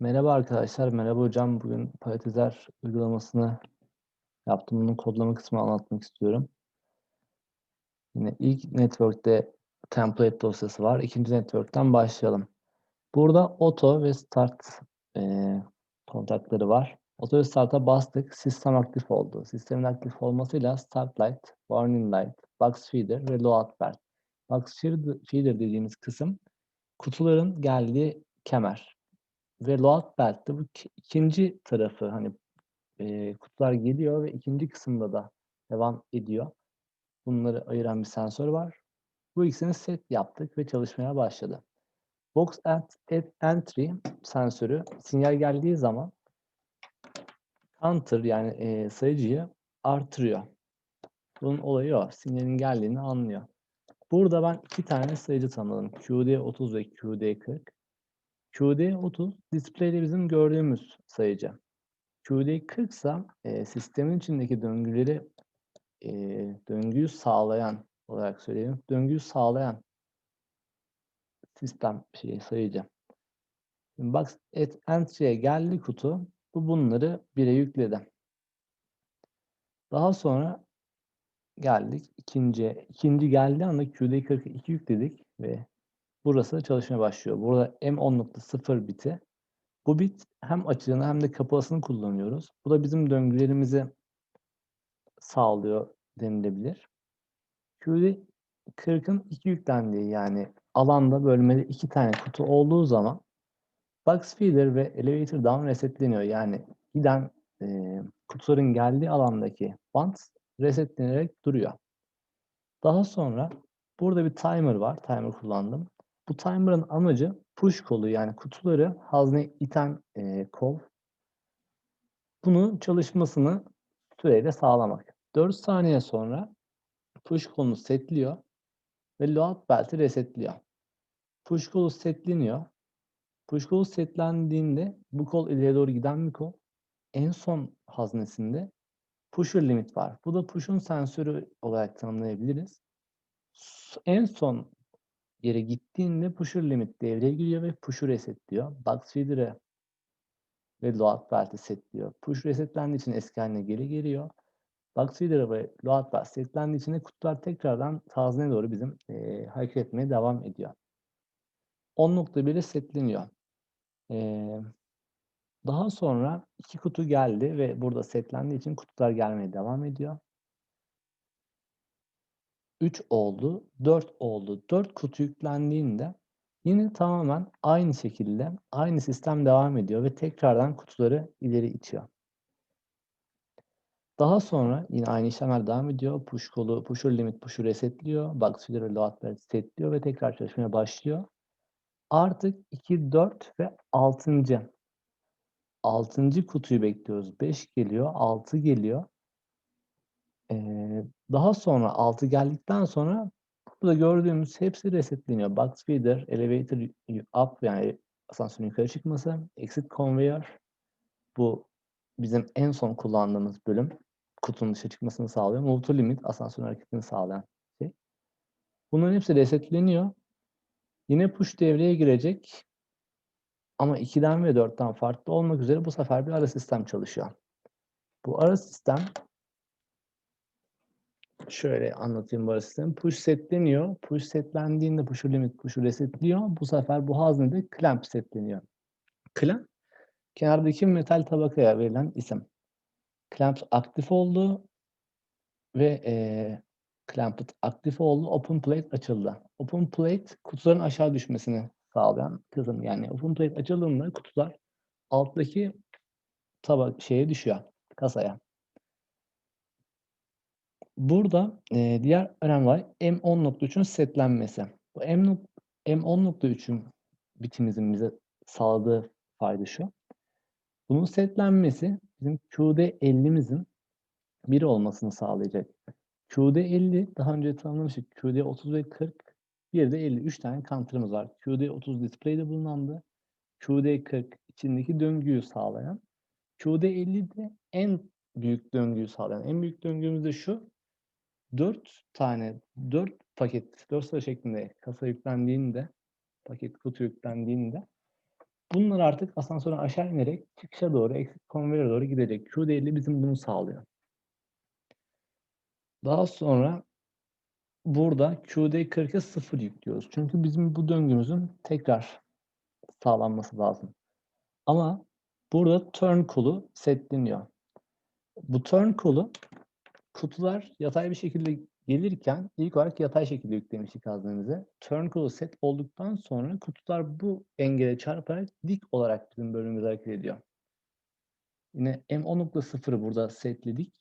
Merhaba arkadaşlar, merhaba hocam. Bugün paratizer uygulamasını yaptım. Bunun kodlama kısmını anlatmak istiyorum. Yine ilk network'te template dosyası var. İkinci network'ten başlayalım. Burada auto ve start e, kontakları var. Auto ve start'a bastık. Sistem aktif oldu. Sistemin aktif olmasıyla start light, warning light, box feeder ve load belt. Box feeder dediğimiz kısım kutuların geldiği kemer ve load belt'te bu ikinci tarafı hani e, kutular geliyor ve ikinci kısımda da devam ediyor. Bunları ayıran bir sensör var. Bu ikisini set yaptık ve çalışmaya başladı. Box at, at entry sensörü sinyal geldiği zaman counter yani e, sayıcıyı artırıyor. Bunun olayı o. Sinyalin geldiğini anlıyor. Burada ben iki tane sayıcı tanımladım. QD30 ve QD40. QD30 display'de bizim gördüğümüz sayıcı. QD40 ise sistemin içindeki döngüleri e, döngüyü sağlayan olarak söyleyeyim. Döngüyü sağlayan sistem şey sayıcı. Şimdi bak et entry'e geldi kutu. Bu bunları bire yükledi. Daha sonra geldik ikinciye. İkinci geldiği anda QD42 yükledik ve burası çalışmaya başlıyor. Burada M10.0 biti. Bu bit hem açığını hem de kapalısını kullanıyoruz. Bu da bizim döngülerimizi sağlıyor denilebilir. QD 40'ın iki yüklendiği yani alanda bölmeli iki tane kutu olduğu zaman box feeder ve elevator down resetleniyor. Yani giden e, kutuların geldiği alandaki band resetlenerek duruyor. Daha sonra burada bir timer var. Timer kullandım. Bu timer'ın amacı push kolu yani kutuları hazneye iten e, kol. Bunun çalışmasını süreyle sağlamak. 4 saniye sonra push kolunu setliyor ve load belt'i resetliyor. Push kolu setleniyor. Push kolu setlendiğinde bu kol ileriye doğru giden bir kol. En son haznesinde pusher limit var. Bu da push'un sensörü olarak tanımlayabiliriz. En son yere gittiğinde pusher limit devreye giriyor ve push'u resetliyor. Box feeder'ı ve load belt'i setliyor. Push resetlendiği için eski haline geri geliyor. Box feeder'ı ve load belt setlendiği için de kutular tekrardan hazneye doğru bizim e, hareket etmeye devam ediyor. 10.1'e setleniyor. E, daha sonra iki kutu geldi ve burada setlendiği için kutular gelmeye devam ediyor. 3 oldu, 4 oldu. 4 kutu yüklendiğinde yine tamamen aynı şekilde aynı sistem devam ediyor ve tekrardan kutuları ileri itiyor. Daha sonra yine aynı işlemler devam ediyor. Push kolu, pusher limit, push'u resetliyor. Box feeder load setliyor ve tekrar çalışmaya başlıyor. Artık 2, 4 ve 6. 6. kutuyu bekliyoruz. 5 geliyor, 6 geliyor. Daha sonra 6 geldikten sonra burada gördüğümüz hepsi resetleniyor. Box feeder, elevator up yani asansörün yukarı çıkması, exit conveyor. Bu bizim en son kullandığımız bölüm. Kutunun dışa çıkmasını sağlıyor. Move to limit asansörün hareketini sağlayan şey. Bunların hepsi resetleniyor. Yine push devreye girecek. Ama 2'den ve 4'ten farklı olmak üzere bu sefer bir ara sistem çalışıyor. Bu ara sistem şöyle anlatayım sistemi. Push setleniyor. Push setlendiğinde push'u limit, push'u resetliyor. Bu sefer bu haznede clamp setleniyor. Clamp, kenardaki metal tabakaya verilen isim. Clamp aktif oldu ve e, clamped aktif oldu. Open plate açıldı. Open plate kutuların aşağı düşmesini sağlayan kısım. Yani open plate açıldığında kutular alttaki tabak şeye düşüyor. Kasaya. Burada e, diğer önemli olay M10.3'ün setlenmesi. Bu M, M10.3'ün bitimizin bize sağladığı fayda şu. Bunun setlenmesi bizim QD50'mizin 1 olmasını sağlayacak. QD50 daha önce tanımlamıştık. QD30 ve 40 bir de 50. 3 tane counter'ımız var. QD30 display'de bulunandı. QD40 içindeki döngüyü sağlayan. QD50 de en büyük döngüyü sağlayan. En büyük döngümüz de şu. 4 tane, 4 paket, 4 sıra şeklinde kasa yüklendiğinde, paket kutu yüklendiğinde Bunlar artık asansörden aşağı inerek çıkışa doğru, exit conveyor'a doğru gidecek. QD50 bizim bunu sağlıyor. Daha sonra burada QD40'a 0 yüklüyoruz. Çünkü bizim bu döngümüzün tekrar sağlanması lazım. Ama burada turn kolu setleniyor. Bu turn kolu kutular yatay bir şekilde gelirken ilk olarak yatay şekilde yüklemiştik haznemize. Turn kolu set olduktan sonra kutular bu engele çarparak dik olarak bizim bölümümüz hareket ediyor. Yine M10.0'ı burada setledik.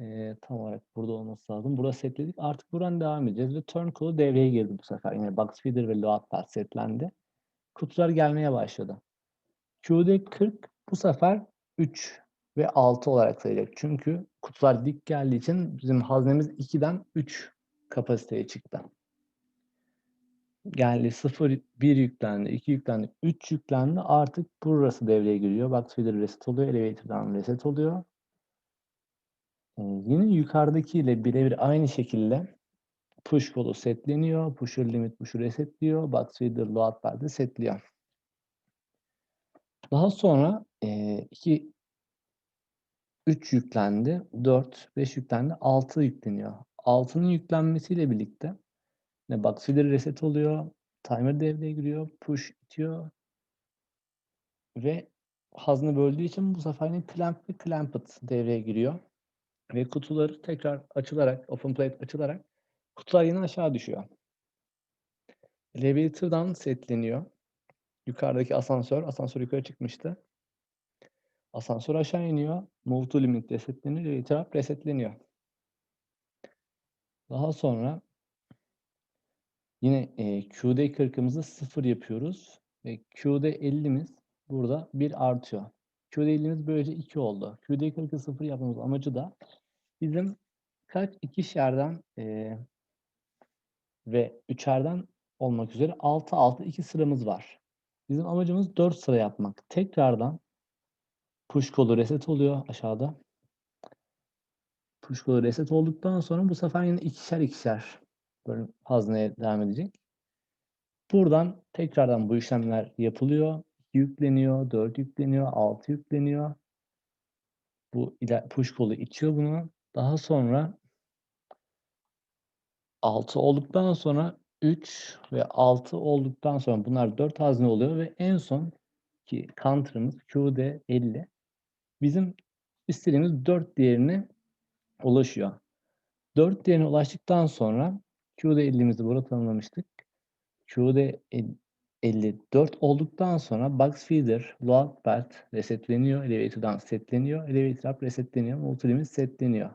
Ee, tam olarak burada olması lazım. Burada setledik. Artık buradan devam edeceğiz ve turn kolu devreye girdi bu sefer. Yine box feeder ve load pad setlendi. Kutular gelmeye başladı. QD40 bu sefer 3 ve 6 olarak sayacak. Çünkü kutular dik geldiği için bizim haznemiz 2'den 3 kapasiteye çıktı. Geldi 0, 1 yüklendi, 2 yüklendi, 3 yüklendi. Artık burası devreye giriyor. Box feeder reset oluyor, elevator'dan reset oluyor. Ee, yine yukarıdaki ile birebir aynı şekilde push kolu setleniyor. Pusher limit push'u resetliyor. Box feeder load pad'i setliyor. Daha sonra e, 2 3 yüklendi, 4, 5 yüklendi, 6 yükleniyor. 6'nın yüklenmesiyle birlikte ne box feeder reset oluyor, timer devreye giriyor, push itiyor ve hazını böldüğü için bu sefer yine clamp ve clamped devreye giriyor. Ve kutuları tekrar açılarak, open plate açılarak kutular yine aşağı düşüyor. Elevator'dan setleniyor. Yukarıdaki asansör, asansör yukarı çıkmıştı. Asansör aşağı iniyor. Move to limit resetleniyor. Up resetleniyor. Daha sonra yine e, QD 40'ımızı 0 yapıyoruz. Ve QD 50'miz burada 1 artıyor. QD 50'miz böylece 2 oldu. QD 40'ı 0 yapmamız amacı da bizim kaç ikişerden e, ve üçerden olmak üzere 6 6 2 sıramız var. Bizim amacımız 4 sıra yapmak. Tekrardan push kolu reset oluyor aşağıda. Push kolu reset olduktan sonra bu sefer yine ikişer ikişer böyle hazneye devam edecek. Buradan tekrardan bu işlemler yapılıyor. yükleniyor, 4 yükleniyor, 6 yükleniyor. Bu push kolu itiyor bunu. Daha sonra 6 olduktan sonra 3 ve 6 olduktan sonra bunlar 4 hazne oluyor ve en son ki counter'ımız QD 50 bizim istediğimiz 4 değerine ulaşıyor. 4 değerine ulaştıktan sonra QD 50'mizi burada tanımlamıştık. QD 54 olduktan sonra box feeder, load belt resetleniyor. Elevator'dan setleniyor. Elevator up resetleniyor. Multilimit setleniyor.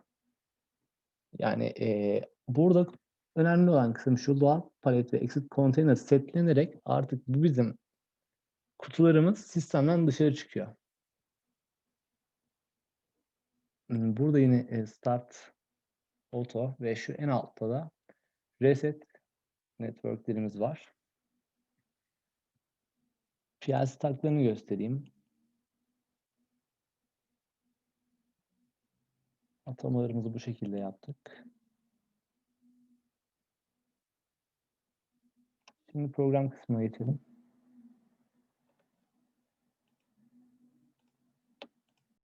Yani e, burada önemli olan kısım şu load palet ve exit container setlenerek artık bu bizim kutularımız sistemden dışarı çıkıyor. Burada yine start auto ve şu en altta da reset networklerimiz var. PLC taklarını göstereyim. Atamalarımızı bu şekilde yaptık. Şimdi program kısmına geçelim.